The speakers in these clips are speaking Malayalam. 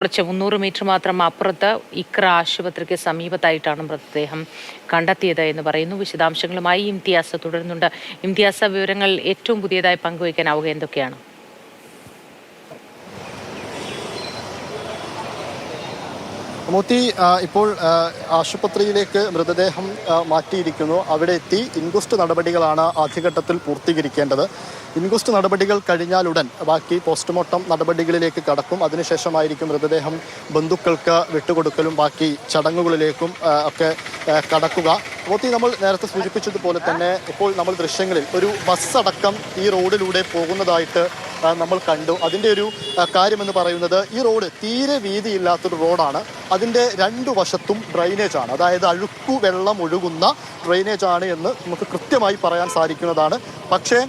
കുറച്ച് മുന്നൂറ് മീറ്റർ മാത്രം അപ്പുറത്ത് ഇക്ര ആശുപത്രിക്ക് സമീപത്തായിട്ടാണ് മൃതദേഹം കണ്ടെത്തിയത് എന്ന് പറയുന്നു. വിശദാംശങ്ങളുമായി ഇംതിയാസ് തുടരുന്നുണ്ട്. ഇംതിയാസ വിവരങ്ങൾ ഏറ്റവും പുതിയതായി പങ്കുവയ്ക്കാനാവുക എന്തൊക്കെയാണ്? മൂത്തി ഇപ്പോൾ ആശുപത്രിയിലേക്ക് മൃതദേഹം മാറ്റിയിരിക്കുന്നു. അവിടെ എത്തി ഇൻക്വസ്റ്റ് നടപടികളാണ് ആദ്യഘട്ടത്തിൽ പൂർത്തീകരിക്കേണ്ടത്. ഇൻക്വസ്റ്റ് നടപടികൾ കഴിഞ്ഞാലുടൻ ബാക്കി പോസ്റ്റ്മോർട്ടം നടപടികളിലേക്ക് കടക്കും. അതിനുശേഷമായിരിക്കും മൃതദേഹം ബന്ധുക്കൾക്ക് വിട്ടുകൊടുക്കലും ബാക്കി ചടങ്ങുകളിലേക്കും ഒക്കെ കടക്കുക. മൂത്തി നമ്മൾ നേരത്തെ സൂചിപ്പിച്ചതുപോലെ തന്നെ ഇപ്പോൾ നമ്മൾ ദൃശ്യങ്ങളിൽ ഒരു ബസ് അടക്കം ഈ റോഡിലൂടെ പോകുന്നതായിട്ട് നമ്മൾ കണ്ടു. അതിന്റെ ഒരു കാര്യമെന്ന് പറയുന്നത് ഈ റോഡ് തീരെ വീതിയില്ലാത്തൊരു റോഡാണ്. അതിന്റെ രണ്ടു വശത്തും ഡ്രൈനേജ് ആണ്. അതായത് അഴുക്കു വെള്ളം ഒഴുകുന്ന ഡ്രൈനേജ് ആണ് എന്ന് നമുക്ക് കൃത്യമായി പറയാൻ സാധിക്കുന്നതാണ്. പക്ഷേ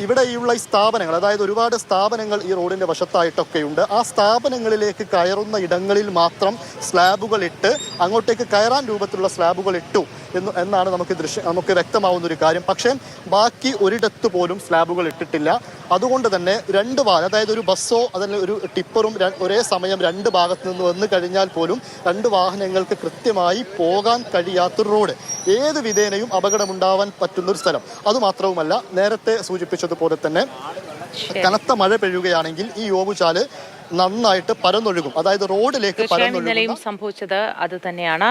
ഇവിടെയുള്ള ഈ സ്ഥാപനങ്ങൾ അതായത് ഒരുപാട് സ്ഥാപനങ്ങൾ ഈ റോഡിന്റെ വശത്തായിട്ടൊക്കെയുണ്ട്. ആ സ്ഥാപനങ്ങളിലേക്ക് കയറുന്ന ഇടങ്ങളിൽ മാത്രം സ്ലാബുകൾ ഇട്ട് അങ്ങോട്ടേക്ക് കയറാൻ രൂപത്തിലുള്ള സ്ലാബുകൾ ഇട്ടു. എന്ന് എന്നാണ് നമുക്ക് ദൃശ്യം നമുക്ക് വ്യക്തമാവുന്ന ഒരു കാര്യം. പക്ഷേ ബാക്കി ഒരിടത്ത് പോലും സ്ലാബുകൾ ഇട്ടിട്ടില്ല. അതുകൊണ്ട് തന്നെ രണ്ട് ഭാഗം അതായത് ഒരു ബസ്സോ അതല്ല ഒരു ടിപ്പറും ഒരേ സമയം രണ്ട് ഭാഗത്ത് നിന്ന് വന്നു കഴിഞ്ഞാൽ പോലും രണ്ട് വാഹനങ്ങൾക്ക് കൃത്യമായി പോകാൻ കഴിയാത്തൊരു റോഡ്. ഏത് വിധേനയും അപകടമുണ്ടാവാൻ പറ്റുന്ന ഒരു സ്ഥലം അതുമാത്രവുമല്ല നേരത്തെ സൂചിപ്പിച്ചതുപോലെ തന്നെ കനത്ത മഴ പെയ്യുകയാണെങ്കിൽ ഈ ഓവുചാൽ നന്നായിട്ട് പരന്നൊഴുകും. അതായത് റോഡിലേക്ക് പരന്നൊഴുകും സംഭവിച്ചത് അത് തന്നെയാണ്.